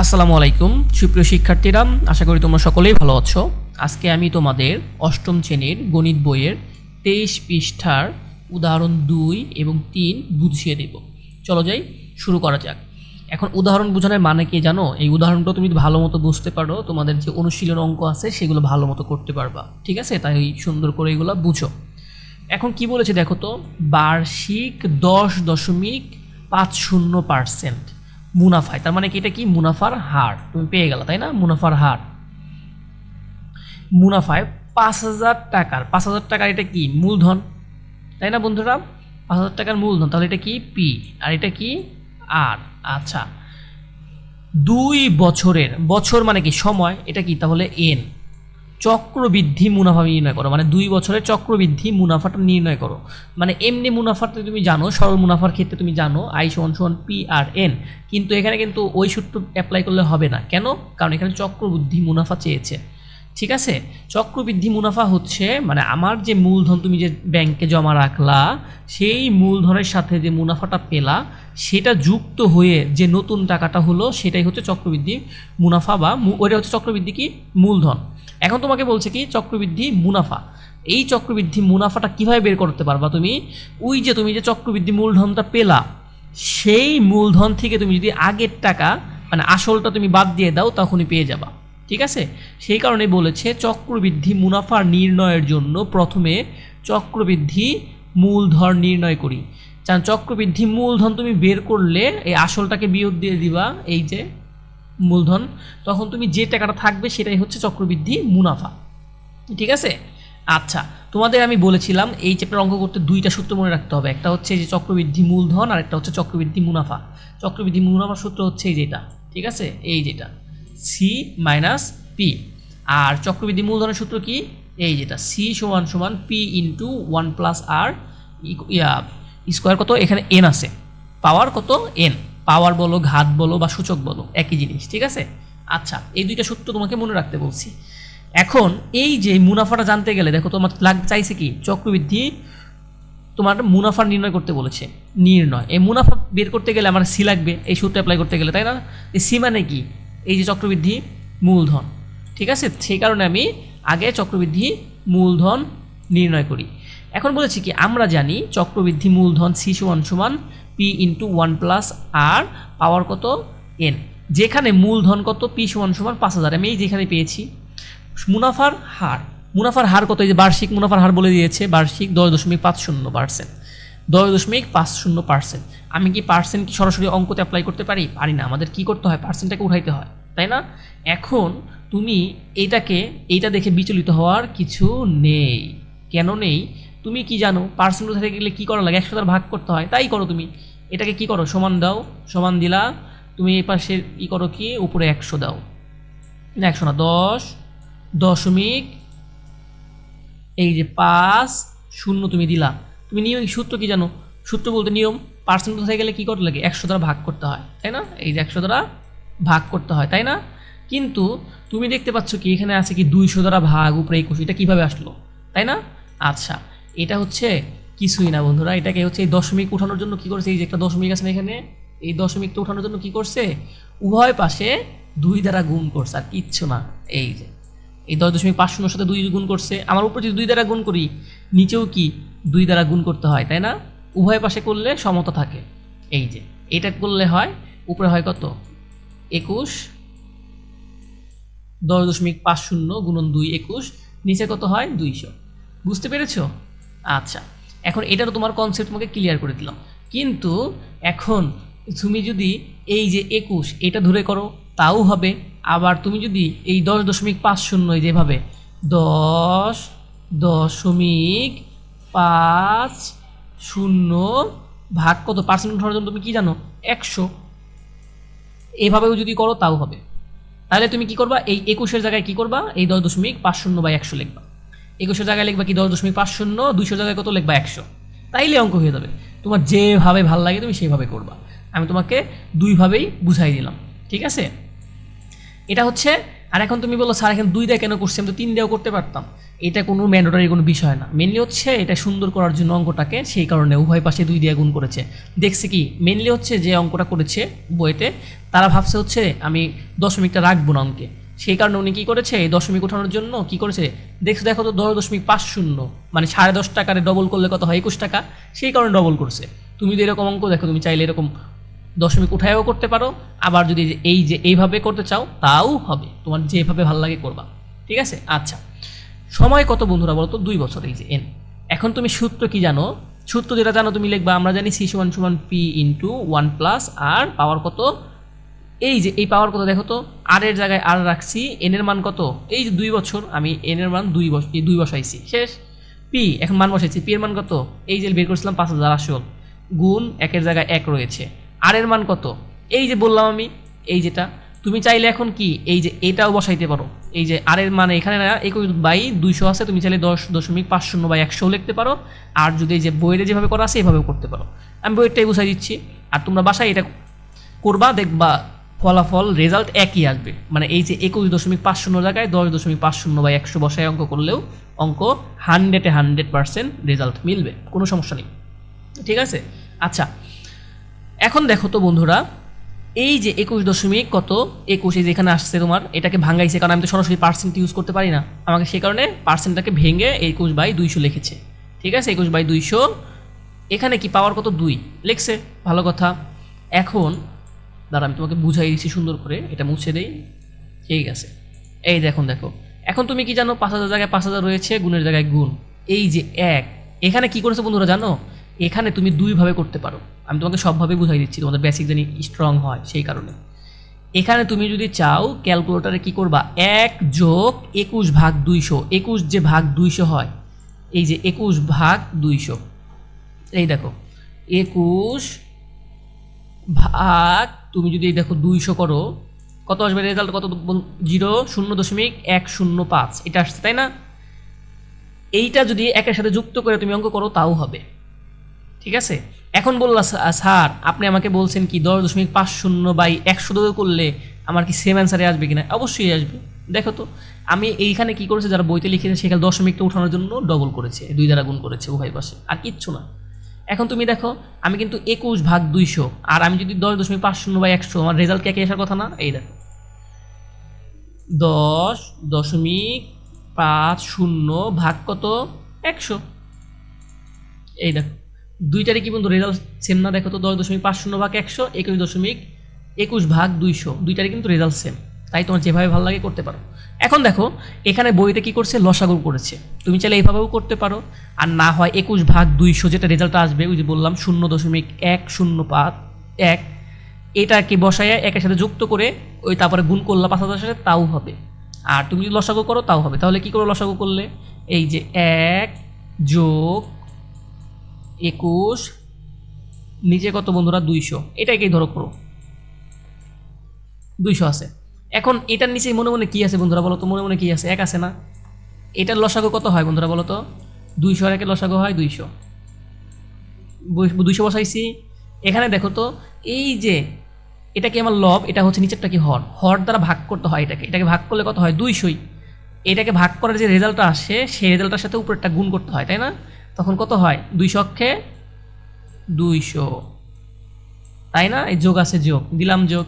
আসসালামু আলাইকুম। সুপ্রিয় শিক্ষার্থীরা, আশা করি তোমরা সকলেই ভালো আছো। আজকে আমি তোমাদের অষ্টম শ্রেণির গণিত বইয়ের তেইশ পৃষ্ঠার উদাহরণ দুই এবং তিন বুঝিয়ে দেব। চলো যাই, শুরু করা যাক। এখন উদাহরণ বোঝানোর মানে কি জানো? এই উদাহরণটা তুমি ভালো মতো বুঝতে পারো, তোমাদের যে অনুশীলন অঙ্ক আছে, সেগুলো ভালো মতো করতে পারবা। ঠিক আছে? তাই সুন্দর করে এগুলো বুঝো। এখন কি বলেছে দেখো তো? বার্ষিক দশ দশমিক পাঁচ শূন্য পার্সেন্ট। মুনাফায়। তার মানে কি? এটা কি? মুনাফার হার। তুমি পেয়ে গেলো, তাই না? মুনাফার হার। মুনাফায় পাঁচ হাজার টাকার। পাঁচ হাজার টাকার এটা কি? মূলধন। তাই না বন্ধুরা? পাঁচ হাজার টাকার মূলধন। তাহলে এটা কি? পি। আর এটা কি? আর। আচ্ছা। দুই বছরের। বছর মানে কি? সময়। এটা কি? তাহলে এন। চক্রবৃদ্ধি মুনাফা নির্ণয় করো। মানে দুই বছরে চক্রবৃদ্ধি মুনাফাটা নির্ণয় করো। মানে এমনি মুনাফাটা তুমি জানো, সরল মুনাফার ক্ষেত্রে তুমি জানো, আই সমান সমান পি আর এন। কিন্তু এখানে কিন্তু ওই সূত্র অ্যাপ্লাই করলে হবে না। কেন? কারণ এখানে চক্রবৃদ্ধি মুনাফা চেয়েছে। ঠিক আছে? চক্রবৃদ্ধি মুনাফা হচ্ছে মানে আমার যে মূলধন তুমি যে ব্যাংকে জমা রাখলা, সেই মূলধনের সাথে যে মুনাফাটা পেলা, সেটা যুক্ত হয়ে যে নতুন টাকাটা হলো, সেটাই হচ্ছে চক্রবৃদ্ধি মুনাফা বা ওইটা হচ্ছে চক্রবৃদ্ধি কি? মূলধন। এখন তোমাকে বলছে কি, চক্রবৃদ্ধি মুনাফা। এই চক্রবৃদ্ধি মুনাফাটা কীভাবে বের করতে পারবা তুমি? ওই যে তুমি যে চক্রবৃদ্ধি মূলধনটা পেলা, সেই মূলধন থেকে তুমি যদি আগের টাকা মানে আসলটা তুমি বাদ দিয়ে দাও, তখনই পেয়ে যাবা। ঠিক আছে? সেই কারণে বলেছে চক্রবৃদ্ধি মুনাফা নির্ণয়ের জন্য প্রথমে চক্রবৃদ্ধি মূলধন নির্ণয় করি। কারণ চক্রবৃদ্ধি মূলধন তুমি বের করলে, এই আসলটাকে বিয়োগ দিয়ে দিবা, এই যে মূলধন, তখন তুমি যে টাকাটা থাকবে সেটাই হচ্ছে চক্রবৃদ্ধি মুনাফা। ঠিক আছে? আচ্ছা তোমাদের আমি বলেছিলাম এই চ্যাপ্টার অঙ্ক করতে দুইটা সূত্র মনে রাখতে হবে। একটা হচ্ছে যে চক্রবৃদ্ধি মূলধন, আর একটা হচ্ছে চক্রবৃদ্ধি মুনাফা। চক্রবৃদ্ধি মুনাফার সূত্র হচ্ছে এই যেটা, ঠিক আছে? এই যেটা। সি মাইনাস পি আর চক্রবৃদ্ধি মূলধনের সূত্র কি? এই যেটা। সি সমান সমান P into one plus R square কত? এখানে এন আছে। পাওয়ার কত? এন পাওয়ার বলো, ঘাত বলো বা সূচক বলো, একই জিনিস, ঠিক আছে? আচ্ছা এই দুইটা সূত্র তোমাকে মনে রাখতে বলছি। এখন এই যে মুনাফাটা জানতে গেলে, দেখো তোমার লাগ, চাইছে কি? চক্রবৃদ্ধি তোমার মুনাফা নির্ণয় করতে বলেছে, নির্ণয়। এই মুনাফা বের করতে গেলে আমার সি লাগবে, এই সূত্র অ্যাপ্লাই করতে গেলে, তাই না? এই সি মানে কি? এই যে চক্রবৃদ্ধি মূলধন, ঠিক আছে? সেই কারণে আমি আগে চক্রবৃদ্ধি মূলধন নির্ণয় করি। এখন বলেছি কি, আমরা জানি চক্রবৃদ্ধি মূলধন সি সমান সমান P into one plus R power কত? এন যেখানে মূলধন কত? পি সমান সমান পাঁচ হাজার। আমি এই যেখানে পেয়েছি, মুনাফার হার। মুনাফার হার কত? এই যে বার্ষিক মুনাফার হার বলে দিয়েছে, বার্ষিক দশ দশমিক পাঁচ শূন্য পার্সেন্ট দশ দশমিক পাঁচ শূন্য পার্সেন্ট আমি কি পার্সেন্ট কি সরাসরি অঙ্কতে অ্যাপ্লাই করতে পারি? পারি না। আমাদের কি করতে হয়? পার্সেন্টটাকে উঠাইতে হয়। তাই না? এখন তুমি এইটাকে এইটা দেখে বিচলিত হওয়ার কিছু নেই। কেন নেই? তুমি কি জানো? পার্সেন্ট উঠাতে গেলে কী করা লাগে? একশো ভাগ করতে হয়। তাই করো তুমি। এটাকে কি করো? সমান দাও। সমান দিলা। তুমি এই পাশে ই করো কি? উপরে একশো দাও। না একশো না, দশ। দশমিক এই যে পাঁচ, শূন্য তুমি দিলা। তুমি নিয়ম সূত্র কি জানো? সূত্র বলতে নিয়ম পার্সেন্ট কোথায় গেলে কী করতে লাগে? একশো দ্বারা ভাগ করতে হয়, তাই না? এই যে একশো দ্বারা ভাগ করতে হয়, তাই না? কিন্তু তুমি দেখতে পাচ্ছ কি? এখানে আছে কি দুইশো দ্বারা ভাগ, উপরে একুশ। এটা কীভাবে আসলো? তাই না? আচ্ছা এটা হচ্ছে কিছুই না, বন্ধুরা। এটাকে হচ্ছে এই দশমিক উঠানোর জন্য কি করছে? এই যে একটা দশমিক আছে এখানে? এই দশমিকটা উঠানোর জন্য কি করছে? উভয় পাশে দুই দ্বারা গুণ করছে, আর কিচ্ছু না। এই যে, এই দশ দশমিক পাঁচ শূন্যর সাথে দুই গুণ করছে। আমার উপরে যদি দুই দ্বারা গুণ করি, নিচেও কি দুই দ্বারা গুণ করতে হয়, তাই না? উভয় পাশে করলে সমতা থাকে। এই যে, এটা করলে হয়, উপরে হয় কত? একুশ। দশ দশমিক পাঁচ শূন্য গুণন দুই একুশ, নিচে কত হয়? দুইশো। বুঝতে পেরেছ? আচ্ছা। এখন এটারও তোমার কনসেপ্ট তোমাকে ক্লিয়ার করে দিলাম। কিন্তু এখন তুমি যদি এই যে একুশ, এটা ধরে করো, তাও হবে। আবার তুমি যদি এই দশ দশমিক পাঁচ শূন্য যেভাবে, দশ দশমিক পাঁচ শূন্য ভাগ কত? পার্সেন্ট উঠানোর জন্য তুমি কি জানো? একশো। এভাবেও যদি করো, তাও হবে। তাহলে তুমি কি করবা? এই একুশের জায়গায় কি করবা? এই দশ দশমিক পাঁচ শূন্য বা একশো লিখবা। একুশের জায়গায় লিখবা কি দশ দশমিক পাঁচ শূন্য? দুইশোর জায়গায় কত লিখবা? একশো। তাইলে অঙ্ক হয়ে যাবে। তোমার যেভাবে ভালো লাগে তুমি সেইভাবে করবা। আমি তোমাকে দুইভাবেই বুঝাই দিলাম। ঠিক আছে? এটা হচ্ছে, আর এখন তুমি বলো, স্যার, এখন দুই দেয় কেন করছি? আমি তো তিন দেও করতে পারতাম। এটা কোনো ম্যান্ডেটরি কোনো বিষয় না। মেনলি হচ্ছে, এটা সুন্দর করার জন্য অঙ্কটাকে সেই কারণে উভয় পাশে দুই দিয়ে গুণ করেছে। দেখছে কি মেনলি হচ্ছে যে অঙ্কটা করেছে বইতে, তারা ভাবছে হচ্ছে, আমি দশমিকটা রাখব না অঙ্কে। সেই কারণে উনি কী করেছে? এই দশমিক ওঠানোর জন্য কি করেছে? দেখছ, দেখো তো দশ দশমিক পাঁচ শূন্য মানে সাড়ে দশ টাকারে ডবল করলে কত হয়? একুশ টাকা। সেই কারণে ডবল করছে। তুমি যদি এরকম অঙ্ক দেখো, তুমি চাইলে এরকম দশমিক উঠায়ও করতে পারো। আবার যদি এই যে এইভাবে করতে চাও, তাও হবে। তোমার যেভাবে ভালো লাগে করবা। ঠিক আছে? আচ্ছা। সময় কত বন্ধুরা বলো তো দুই বছর, এই যে এন এখন তুমি সূত্র কি জানো? সূত্র যেটা জানো, তুমি লিখবা, আমরা জানি সি সমান সমান P into one plus R power কত? এই যে, এই পাওয়ার কত দেখো তো? আর এর জায়গায় আর রাখছি এন এর মান কত? এই যে দুই বছর আমি এন এর মান দুই এই দুই বসাইছি, শেষ? পি এখন মান বসাইছি পি এর মান কত? এই যে বের করছিলাম পাঁচ হাজার আসল। গুণ একের জায়গায় এক রয়েছে। আর এর মান কত? এই যে বললাম আমি, এই যেটা। তুমি চাইলে এখন কি? এই যে এটাও বসাইতে পারো। এই যে আর এর মানে এখানে না একুশ বাই দুইশো আছে, তুমি চাইলে দশ দশমিক পাঁচ শূন্য বাই একশো লিখতে পারো। আর যদি এই যে বইয়ের যেভাবে করা আছে, এভাবেও করতে পারো। আমি বইয়েরটাই বুঝাই দিচ্ছি। আর তোমরা বাসায় এটা করবা, দেখবা ফলাফল রেজাল্ট একই আসবে। মানে এই যে একুশ দশমিক পাঁচ শূন্য জায়গায় দশ দশমিক পাঁচ শূন্য বা একশো বসায় অঙ্ক করলেও অঙ্ক হান্ড্রেডে হান্ড্রেড পার্সেন্ট রেজাল্ট মিলবে, কোনো সমস্যা নেই। ঠিক আছে? আচ্ছা এখন দেখো তো বন্ধুরা, এই যে একুশ দশমিক কত? একুশ যেখানে আসছে তোমার, এটাকে ভাঙাইছে কারণ আমি তো সরাসরি পার্সেন্ট ইউজ করতে পারি না। আমাকে সেই কারণে পার্সেন্টটাকে ভেঙে একুশ বাই দুইশো লিখেছে। ঠিক আছে? একুশ বাই দুইশো, এখানে কি পাওয়ার কত? দুই। লিখছে, ভালো কথা। এখন দাঁড়া, আমি তোমাকে বুঝাই দিচ্ছি সুন্দর করে, এটা মুছে দেই। ঠিক আছে। এই দেখুন, দেখো। এখন তুমি কি জানো, পাঁচ হাজার জায়গায় পাঁচ হাজার রয়েছে, গুণের জায়গায় গুণ। এই যে এক, এখানে কি করেছে বন্ধুরা জানো? এখানে তুমি দুইভাবে করতে পারো। আমি তোমাকে সবভাবে বুঝাই দিচ্ছি, তোমাদের বেসিক জানি স্ট্রং হয় সেই কারণে। এখানে তুমি যদি চাও ক্যালকুলেটারে কি করবা? এক যোগ একুশ ভাগ দুইশো। একুশ যে ভাগ দুইশো হয়, এই যে একুশ ভাগ দুইশো। এই দেখো, একুশ ভাগ তুমি যদি দেখো দুইশো করো কত আসবে রেজাল্ট কত জিরো শূন্য দশমিক এক শূন্য পাঁচ। এটা আসছে তাই না? এইটা যদি একের সাথে যুক্ত করে তুমি অঙ্ক করো তাও হবে। ঠিক আছে? এখন বললা "স্যার, আপনি আমাকে বলছেন কি দশ দশমিক পাঁচ শূন্য বাই একশো করলে আমার কি সেম অ্যান্সারে আসবে কিনা? অবশ্যই আসবে। দেখো তো আমি এইখানে কি করেছে যারা বইতে লিখেছে সেখানে দশমিকটা উঠানোর জন্য ডবল করেছে দুই দ্বারা গুণ করেছে উভয় পাশে। আর কিচ্ছু না। এখন তুমি দেখো, আমি কিন্তু একুশ ভাগ দুইশো, আর আমি যদি দশ দশমিক পাঁচ শূন্য বা একশো, আমার রেজাল্ট কে আসার কথা না? এই দেখো। দশ দশমিক পাঁচ শূন্য ভাগ কত? একশো। এই দেখো, দুইটারই কি বন্ধু রেজাল্ট সেম না? দেখো তো, দশ দশমিক পাঁচ শূন্য ভাগ একশো, একুশ দশমিক একুশ ভাগ দুইশো, দুইটারই কিন্তু রেজাল্ট সেম তাই তোমার যেভাবে ভালো লাগে করতে পারো। এখন দেখো, এখানে বইতে কি করছে? লসাগু করেছে। তুমি চাইলে এইভাবেও করতে পারো। আর না হয় একুশ ভাগ দুইশো যেটা রেজাল্ট আসবে, ওই যে বললাম, শূন্য দশমিক এক, শূন্য পাঁচ, এক। এটাকে বসায় একের সাথে যুক্ত করে, ওই তারপরে গুণ করলা পাঁচ হাজার সাথে তাও হবে। আর তুমি যদি লসাগু করো, তাও হবে। তাহলে কি করে লসাগু করলে? এই যে এক যোগ একুশ, নিচে কত বন্ধুরা? দুইশো। এটাকেই ধরো করো। দুইশো আছে। এখন এটার নিচে মনে মনে কি আছে বন্ধুরা বলো তো? মনে মনে কি আছে? এক আছে না? এটার লসাগু কত হয় বন্ধুরা বলো তো? দুইশো আর একের লসাগু হয় দুইশো। দুইশো বসাইছি। এখানে দেখো তো, এই যে এটা কি আমার লব? এটা হচ্ছে নিচেরটা কি হর? হর দ্বারা ভাগ করতে হয় এটাকে। এটাকে ভাগ করলে কত হয়? দুইশোই। এটাকে ভাগ করার যে রেজাল্টটা আসে, সেই রেজাল্টটার সাথে উপরেরটা গুণ করতে হয়, তাই না? তখন কত হয়? দুইশো অক্ষে দুইশো। তাই না? এই যোগ আছে যোগ। দিলাম যোগ।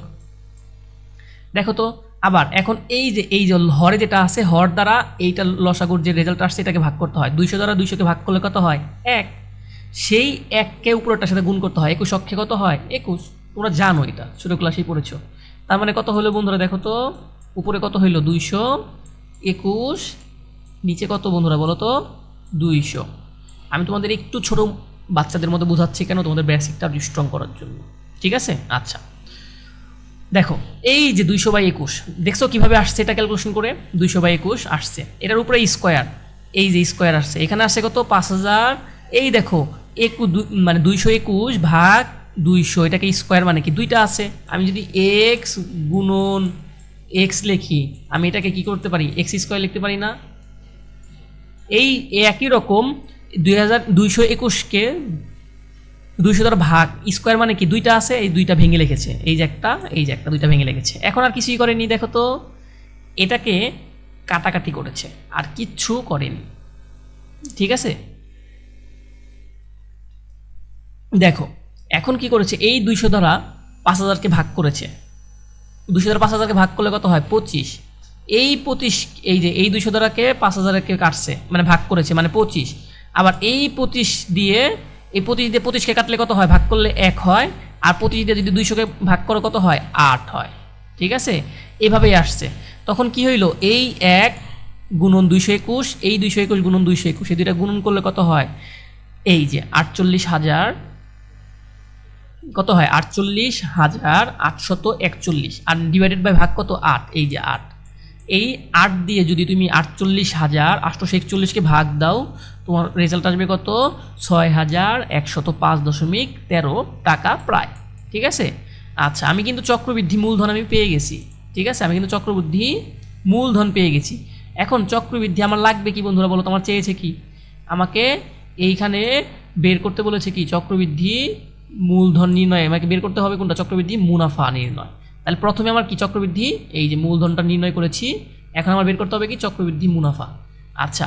দেখো তো, আবার এখন এই যে এই যে হরে যেটা আছে, হর দ্বারা এইটা লসাগুর যে রেজাল্ট আসছে, এটাকে ভাগ করতে হয়। দুইশো দ্বারা দুইশোকে ভাগ করলে কত হয়? এক। সেই এককে উপরেরটার সাথে গুণ করতে হয়। একুশ অক্ষে কত হয়? একুশ। তোমরা জানো এটা, ছোটো ক্লাসেই পড়েছো। তার মানে কত হলো বন্ধুরা, দেখো তো, উপরে কত হইল? দুইশো। একুশ। নিচে কত বন্ধুরা, বলো তো? দুইশো। আমি তোমাদের একটু ছোট বাচ্চাদের মধ্যে বোঝাচ্ছি কেন? তোমাদের বেসিকটা স্ট্রং করার জন্য। ঠিক আছে? আচ্ছা। দেখো, এই যে দুইশো বাই একুশ, দেখছ কীভাবে আসছে এটা ক্যালকুলেশন করে? দুইশো বাই একুশ আসছে। এটার উপরে স্কোয়ার এই যে স্কোয়ার আসছে। এখানে আসছে কত? পাঁচ হাজার। এই দেখো একু মানে দুইশো একুশ ভাগ দুইশো, এটাকে স্কোয়ার মানে কি? দুইটা আছে। আমি যদি এক্স গুণন এক্স লিখি, আমি এটাকে কি করতে পারি? এক্স স্কোয়ার লিখতে পারি না। এই একই রকম দুই হাজার দুইশো একুশকে দুইশো দ্বারা ভাগ স্কোয়ার মানে কি? দুইটা আছে, এই দুইটা ভেঙে লিখেছে এই যে একটা, এই যে একটা, দুইটা ভেঙে লিখেছে এখন আর কিছুই করেনি দেখো তো। এটাকে কাটাকাটি করেছে, আর কিচ্ছু করেনি। ঠিক আছে? দেখো, এখন কি করেছে? এই দুইশো দ্বারা পাঁচ হাজারকে ভাগ করেছে। দুশো দ্বারা পাঁচ হাজারকে ভাগ করলে কত হয়? পঁচিশ। এই পঁচিশ, এই যে এই দুশো দ্বারাকে পাঁচ হাজারকে কাটছে মানে ভাগ করেছে মানে পঁচিশ। আবার এই পঁচিশ দিয়ে এই পঁচিশ দিয়ে পঁচিশকে কাটলে কত হয়? ভাগ করলে এক হয়। আর পঁচিশ দিয়ে যদি দুইশোকে ভাগ করে, কত হয়? আট হয়। ঠিক আছে? এভাবেই আসছে। তখন কি হইল? এই এক গুণন দুইশো একুশ, এই দুইশো একুশ গুণন দুইশো একুশ, এই দুইটা গুণন করলে কত হয়? এই যে আটচল্লিশ হাজার, কত হয়? আটচল্লিশ হাজার আটশত একচল্লিশ। আর ডিভাইডেড বাই ভাগ কত? আট। এই যে আট। এই আট দিয়ে যদি তুমি আটচল্লিশ হাজার আটশোশো একচল্লিশকে ভাগ দাও, তোমার রেজাল্ট আসবে কত? ছয় হাজার একশত পাঁচ দশমিক তেরো টাকা প্রায়। ঠিক আছে? আচ্ছা আমি কিন্তু চক্রবৃদ্ধি মূলধন আমি পেয়ে গেছি। ঠিক আছে? আমি কিন্তু চক্রবৃদ্ধি মূলধন পেয়ে গেছি। এখন চক্রবৃদ্ধি আমার লাগবে কি বন্ধুরা বলো তোমার চেয়েছে কি? আমাকে এইখানে বের করতে বলেছে কি? চক্রবৃদ্ধি মূলধন নির্ণয় আমাকে বের করতে হবে কোনটা? চক্রবৃদ্ধি মুনাফা নির্ণয়। তাহলে প্রথমে আমার কি চক্রবৃদ্ধি? এই যে মূলধনটা নির্ণয় করেছি। এখন আমার বের করতে হবে কি? চক্রবৃদ্ধি মুনাফা। আচ্ছা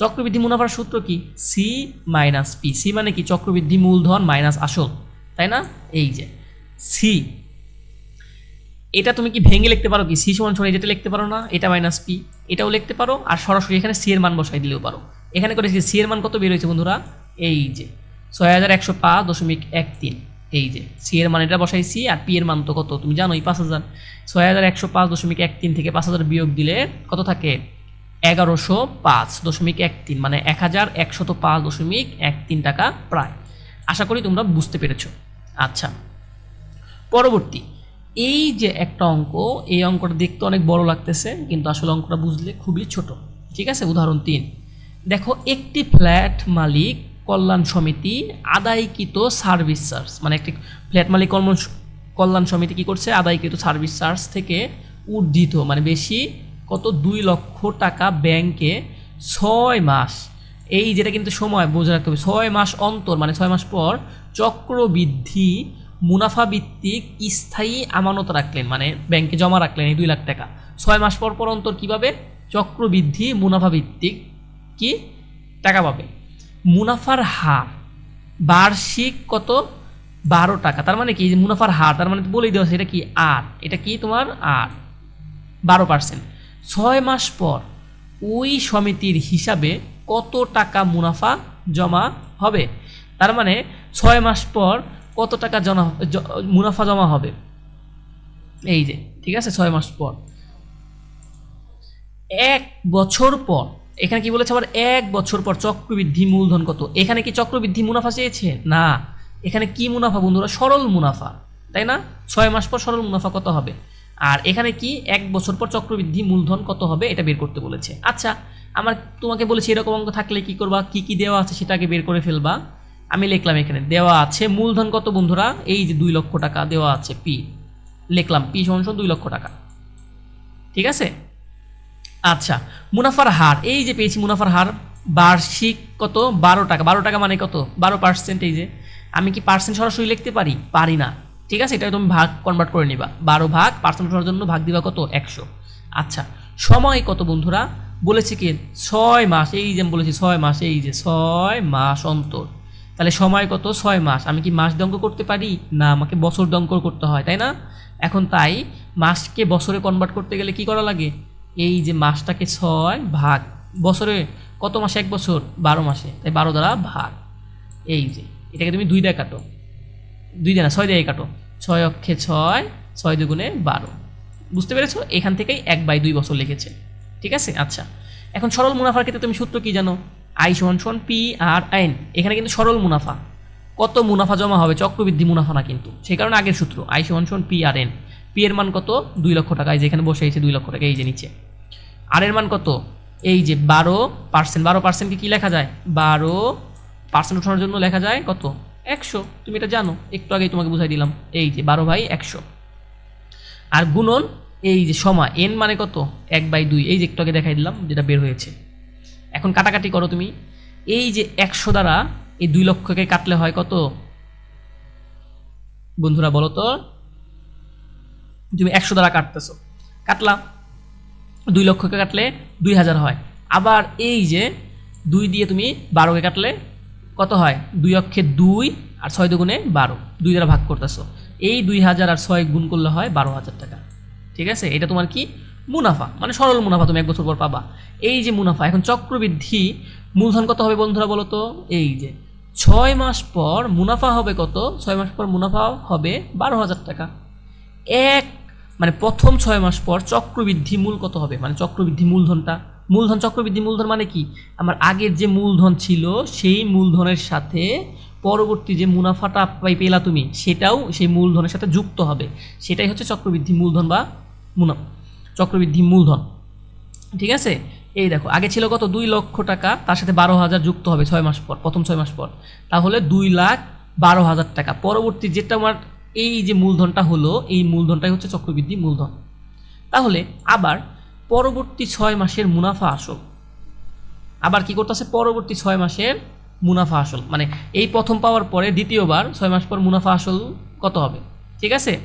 চক্রবৃদ্ধি মুনাফার সূত্র কি? সি মাইনাস পি সি মানে কি? চক্রবৃদ্ধি মূলধন মাইনাস আসল। তাই না? এই যে সি এটা তুমি কি ভেঙে লিখতে পারো কি? সি সমান সমান যেটা লিখতে পারো না, এটা মাইনাস পি এটাও লিখতে পারো, আর সরাসরি এখানে সি এর মান বসাই দিলেও পারো। এখানে করেছি সি এর মান কত বের হয়েছে বন্ধুরা? এই যে ছয় হাজার একশো পাঁচ দশমিক এক তিন। এই যে সি এর মান এটা বসাইছি আর পি এর মান তো কত? তুমি জানোই, পাঁচ হাজার। ছয় হাজার একশো পাঁচ দশমিক এক তিন থেকে পাঁচ হাজার বিয়োগ দিলে কত থাকে? এগারোশো পাঁচ দশমিক এক তিন মানে এক হাজার একশত পাঁচ দশমিক এক তিন টাকা প্রায়। আশা করি তোমরা বুঝতে পেরেছ। আচ্ছা পরবর্তী। এই যে একটা অঙ্ক, এই অঙ্কটা দেখতে অনেক বড় লাগতেছে, কিন্তু আসলে অঙ্কটা বুঝলে খুবই ছোট। ঠিক আছে? উদাহরণ তিন। দেখো, একটি ফ্ল্যাট মালিক কল্যাণ সমিতি আদায়কৃত সার্ভিস চার্জ। মানে একটি ফ্ল্যাট মালিক কর্ম কল্যাণ সমিতি কী করছে? আদায়কৃত সার্ভিস চার্জ থেকে উর্জিত মানে বেশি কত? দুই লক্ষ টাকা ব্যাংকে ছয় মাস। এই যেটা কিন্তু সময়, বোঝা রাখতে হবে, ছয় মাস অন্তর মানে ছয় মাস পর চক্রবৃদ্ধি, মুনাফা ভিত্তিক স্থায়ী আমানত রাখলেন মানে ব্যাংকে জমা রাখলেন এই দুই লাখ টাকা। ছয় মাস পর পর অন্তর কীভাবে? চক্রবৃদ্ধি, মুনাফা ভিত্তিক কি? টাকা পাবে। মুনাফার হার। বার্ষিক কত? বারো টাকা। তার মানে কি? যে মুনাফার হার, তার মানে বলেই দেওয়া এটা কি? আট এটা কি তোমার? আট বারো পার্সেন্ট ছয় মাস পর ওই সমিতির হিসাবে কত টাকা মুনাফা জমা হবে? তার মানে ছয় মাস পর কত টাকা জমা মুনাফা জমা হবে? এই যে, ঠিক আছে? ছয় মাস পর। এক বছর পর এখানে কি বলেছে আবার? এক বছর পর চক্রবৃদ্ধি মূলধন কত? এখানে কি চক্রবৃদ্ধি মুনাফা চেয়েছে? না। এখানে কি মুনাফা বন্ধুরা? সরল মুনাফা, তাই না? ছয় মাস পর সরল মুনাফা কত হবে? আর এখানে কি এক বছর পর চক্রবৃদ্ধি মূলধন কত হবে? এটা বের করতে বলেছে। আচ্ছা আমার তোমাকে বলেছি এরকম অঙ্ক থাকলে কি করবা? কি কি দেওয়া আছে সেটাকে বের করে ফেলবা। আমি লিখলাম এখানে, দেওয়া আছে মূলধন কত বন্ধুরা? এই যে দুই লক্ষ টাকা দেওয়া আছে পি, লিখলাম পি সমান দুই লক্ষ টাকা। ঠিক আছে? আচ্ছা মুনাফার হার, এই যে পেয়েছি মুনাফার হার, বার্ষিক কত? বারো টাকা। বারো টাকা মানে কত? বারো পার্সেন্ট এই যে। আমি কি পার্সেন্ট সরাসরি লিখতে পারি? পারি না। ঠিক আছে? এটা তুমি ভাগ কনভার্ট করে নিবা। বারো ভাগ পার্সেন্ট করার জন্য ভাগ দিবা কত? একশো। আচ্ছা সময় কত বন্ধুরা? বলেছে কি, ছয় মাস, এই যে আমি বলেছি ছয় মাস, এই যে ছয় মাস অন্তর। তাহলে সময় কত? ছয় মাস। আমি কি মাস দঙ্ক করতে পারি? না, আমাকে বছর দঙ্ক করতে হয়, তাই না? এখন তাই, মাসকে বছরে কনভার্ট করতে গেলে কি করা লাগে? এই যে মাসটাকে ছয় ভাগ, বছরে কত মাসে? এক বছর, বারো মাসে। তাই বারো দ্বারা ভাগ। এই যে, এটাকে তুমি দুই দিয়ে কাটো। দুই দিয়ে না ছয় দিয়ে কাটো। ছয় অক্ষে ছয় ছয় দুগুণে বারো। বুঝতে পেরেছ? এখান থেকেই এক বাই দুই বছর লিখেছে ঠিক আছে? আচ্ছা। এখন সরল মুনাফার ক্ষেত্রে তুমি সূত্র কি জানো? আই সমান সমান পি আর আইন এখানে কিন্তু সরল মুনাফা। কত মুনাফা জমা হবে? চক্রবৃদ্ধি মুনাফা না কিন্তু। সেই কারণে আগের সূত্র, আই সমান সমান পি আর এন। পি এর মান কত? দুই লক্ষ টাকা। এই যে এখানে বসে আছে, দুই লক্ষ টাকা, এই যে নিচে। আর এর মান কত? এই যে বারো পার্সেন্ট বারো পার্সেন্টকে কী লেখা যায়? বারো পার্সেন্ট ওঠানোর জন্য লেখা যায় কত? একশো। তুমি এটা জানো? একটু আগেই তোমাকে বুঝাই দিলাম। এই যে বারো বাই একশো। আর গুণন, এই যে সময় এন মানে কত? এক বাই দুই। এই যে একটু আগে দেখাই দিলাম, যেটা বের হয়েছে। এখন কাটাকাটি করো তুমি। এই যে একশো দ্বারা এই দুই লক্ষকে কাটলে হয় কত? বন্ধুরা বলো তো। তুমি একশো দ্বারা কাটতেছো। কাটলাম দুই লক্ষকে কাটলে দুই হাজার হয়। আবার এই যে দুই দিয়ে তুমি বারোকে কাটলে কত হয়? দুই অক্ষে দুই আর ছয় দুগুণে বারো। দুই দ্বারা ভাগ করতেছো। এই দুই হাজার আর ছয় গুণ করলে হয় বারো হাজার টাকা। ঠিক আছে? এটা তোমার কি? মুনাফা। মানে সরল মুনাফা তুমি এক বছর পর পাবা। এই যে মুনাফা, এখন চক্রবৃদ্ধি মূলধন কত হবে বন্ধুরা বলো তো? এই যে ছয় মাস পর মুনাফা হবে কত? ছয় মাস পর মুনাফা হবে বারো হাজার টাকা। এক মানে প্রথম ছয় মাস পর চক্রবৃদ্ধি মূল কত হবে? মানে চক্রবৃদ্ধি মূলধনটা। মূলধন, চক্রবৃদ্ধি মূলধন মানে কি? আমার আগের যে মূলধন ছিল, সেই মূলধনের সাথে পরবর্তী যে মুনাফাটা পাই পেলা তুমি, সেটাও সেই মূলধনের সাথে যুক্ত হবে। সেটাই হচ্ছে চক্রবৃদ্ধি মূলধন বা মুনাফা চক্রবৃদ্ধি মূলধন। ঠিক আছে? এই দেখো, আগে ছিল কত? দুই লক্ষ টাকা, তার সাথে বারো হাজার যুক্ত হবে ছয় মাস পর, প্রথম ছয় মাস পর। তাহলে দুই লাখ বারো হাজার টাকা। পরবর্তী যেটা আমার এই যে মূলধনটা হলো, এই মূলধনটাই হচ্ছে চক্রবৃদ্ধি মূলধন। তাহলে আবার পরবর্তী ছয় মাসের মুনাফা আসল। আবার কি করতেছে? পরবর্তী ছয় মাসের মুনাফা আসল। মানে এই প্রথম পাওয়ার পরে দ্বিতীয়বার ছয় মাস পর মুনাফা আসল কত হবে? ঠিক আছে?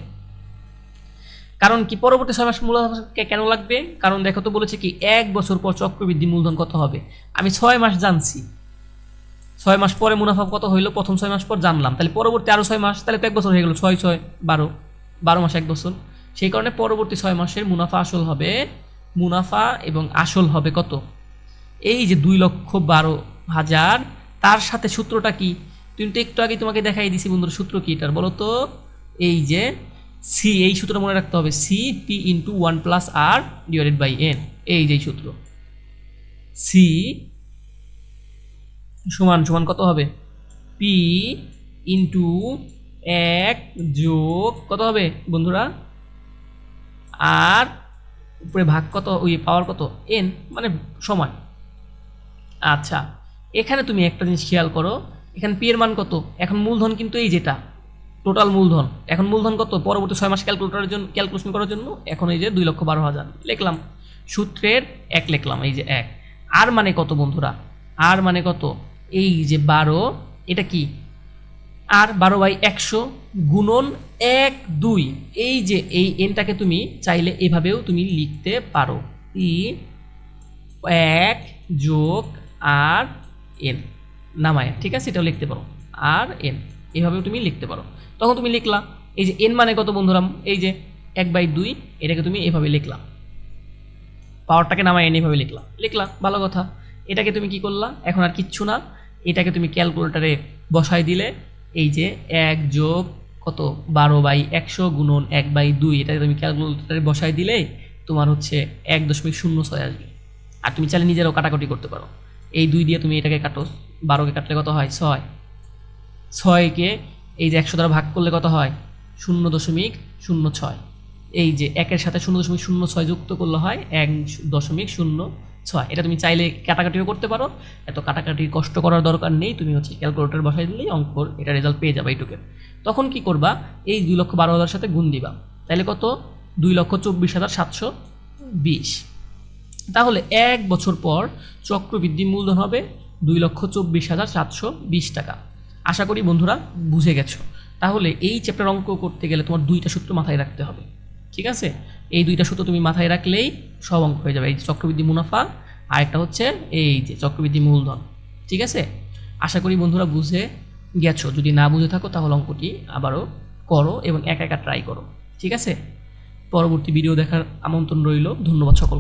কারণ কি পরবর্তী ছয় মাস মুনাফা কেন লাগবে? কারণ দেখো তো বলেছে কি, এক বছর পর চক্রবৃদ্ধি মূলধন কত হবে? আমি ছয় মাস জানছি। ছয় মাস পরে মুনাফা কত হইল? প্রথম ছয় মাস পর জানলাম। তাহলে পরবর্তী আরও ছয় মাস, তাহলে তো এক বছর হয়ে গেলো, ছয় ছয়, বারো বারো মাস, এক বছর। সেই কারণে পরবর্তী ছয় মাসের মুনাফা আসল হবে, মুনাফা এবং আসল হবে কত? এই যে দুই লক্ষ বারো হাজার, তার সাথে সূত্রটা কি? তুমি তো একটু আগে তোমাকে দেখাই দিছি বন্ধুর, সূত্র কি এটার, বলো তো? এই যে সি এই সূত্রটা মনে রাখতে হবে C P into one plus R divided by N এই যে সূত্র। সি সমান সমান কত হবে? পি ইন্টু এক যোগ কত হবে বন্ধুরা? আর উপরে ভাগ কত, ওই পাওয়ার কত? এন মানে সময় আচ্ছা এখানে তুমি একটা জিনিস খেয়াল করো, এখানে পি এর মান কত? এখন মূলধন কিন্তু এই যেটা টোটাল মূলধন। এখন মূলধন কত? পরবর্তী ছয় মাস ক্যালকুলেটরের জন্য ক্যালকুলেশন করার জন্য এখন এই যে দুই লক্ষ বারো হাজার লিখলাম। সূত্রের এক লিখলাম, এই যে এক। আর মানে কত বন্ধুরা? আর মানে কত? এই যে বারো, এটা কি? আর বারো বাই একশো গুণন এক দুই। এই যে এই এনটাকে তুমি চাইলে এভাবেও তুমি লিখতে পারো। ই এক যোগ আর এন। নামায়, ঠিক আছে? এটাও লিখতে পারো। R N. এভাবেও তুমি লিখতে পারো। তখন তুমি লিখলা, এই যে এন মানে কত বন্ধুরাম এই যে এক বাই দুই, এটাকে তুমি এভাবে লিখলা। পাওয়ারটাকে নামায় এন এভাবে লিখলা। লিখলা, ভালো কথা। এটাকে তুমি কি করলা? এখন আর কিচ্ছু না। এটাকে তুমি ক্যালকুলেটারে বসাই দিলে, এই যে এক যোগ কত? বারো বাই একশো গুণন এক বাই দুই, এটাকে তুমি ক্যালকুলেটারে বসাই দিলে তোমার হচ্ছে এক দশমিক শূন্য ছয় আসবে। আর তুমি চাইলে নিজেরাও কাটাকাটি করতে পারো। এই দুই দিয়ে তুমি এটাকে কাটো, বারোকে কাটলে কত হয়? ছয়। ছয়কে এই যে একশো দ্বারা ভাগ করলে কত হয়? শূন্য দশমিক শূন্য ছয়। এই যে একের সাথে শূন্য দশমিক শূন্য ছয় যুক্ত করলে হয় এক দশমিক শূন্য ছয়। এটা তুমি চাইলে কাটাকাটিও করতে পারো। এত কাটাকাটি কষ্ট করার দরকার নেই। তুমি হচ্ছে ক্যালকুলেটর বসাই দিলেই অঙ্কর এটা রেজাল্ট পেয়ে যাবে এইটুকে। তখন কি করবা? এই দুই লক্ষ বারো হাজার সাথে গুণ দিবা। তাহলে কত? দুই লক্ষ চব্বিশ হাজার সাতশো বিশ। তাহলে এক বছর পর চক্রবৃদ্ধি মূলধন হবে দুই লক্ষ চব্বিশ হাজার সাতশো বিশ টাকা। আশা করি বন্ধুরা বুঝে গেছো। তাহলে এই চ্যাপ্টার অঙ্ক করতে গেলে তোমার দুইটা সূত্র মাথায় রাখতে হবে। ঠিক আছে? এই দুইটা সূত্র তুমি মাথায় রাখলেই সব অঙ্ক হয়ে যাবে। এই চক্রবৃদ্ধি মুনাফা আর একটা হচ্ছে এই যে চক্রবৃদ্ধি মূলধন। ঠিক আছে? আশা করি বন্ধুরা বুঝে গেছো। যদি না বুঝে থাকো, তাহলে অঙ্কটি আবারও করো এবং একা একা ট্রাই করো। ঠিক আছে? পরবর্তী ভিডিও দেখার আমন্ত্রণ রইল। ধন্যবাদ সকল